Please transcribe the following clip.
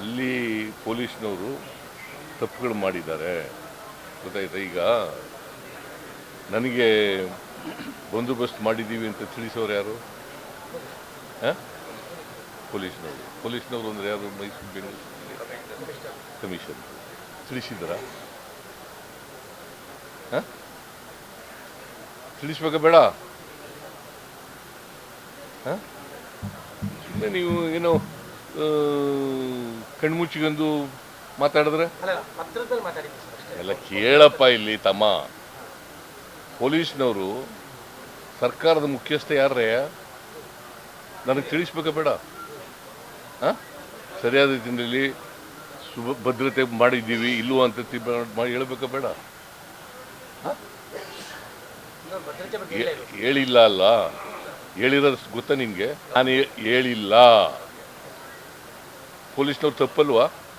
ಅಲ್ಲಿ ಪೊಲೀಸ್ನವರು ತಪ್ಪುಗಳು ಮಾಡಿದ್ದಾರೆ. ಗೊತ್ತಾಯ್ತಾ? ಈಗ ನನಗೆ ಬಂದೋಬಸ್ತ್ ಮಾಡಿದ್ದೀವಿ ಅಂತ ತಿಳಿಸೋರು ಯಾರು? ಹಾಂ? ಪೊಲೀಸ್ನವರು. ಪೊಲೀಸ್ನವರು ಅಂದರೆ ಯಾರು? ಮೈಸೂರು ಬೆಂಗಳೂರು ಕಮಿಷನ್. ತಿಳಿಸಿದ್ರ? ಹಾಂ? ತಿಳಿಸ್ಬೇಕಾ ಬೇಡ? ಹಾಂ? ನೀವು ಏನೋ ಕಣ್ಮುಚ್ಚಿಗೊಂದು ಮಾತಾಡಿದ್ರೆ? ಎಲ್ಲ ಕೇಳಪ್ಪ ಇಲ್ಲಿ ತಮ್ಮ. ಪೊಲೀಸ್ನವರು ಸರ್ಕಾರದ ಮುಖ್ಯಸ್ಥ ಯಾರೇ ನನಗೆ ತಿಳಿಸ್ಬೇಕ ಬೇಡ. ಹಾಂ ಸರಿಯಾದ ರೀತಿಯಲ್ಲಿ ಸುಭ ಭದ್ರತೆ ಮಾಡಿದ್ದೀವಿ ಇಲ್ಲವೋ ಅಂತ ಮಾಡಿ ಹೇಳ್ಬೇಕ ಬೇಡ. ಹೇಳಿಲ್ಲ ಅಲ್ಲ. ಹೇಳಿರೋದು ಗೊತ್ತಾ ನಿಮಗೆ? ನಾನು ಹೇಳಿಲ್ಲ. ಪೊಲೀಸ್ನವ್ರು ತಪ್ಪಲ್ವಾ?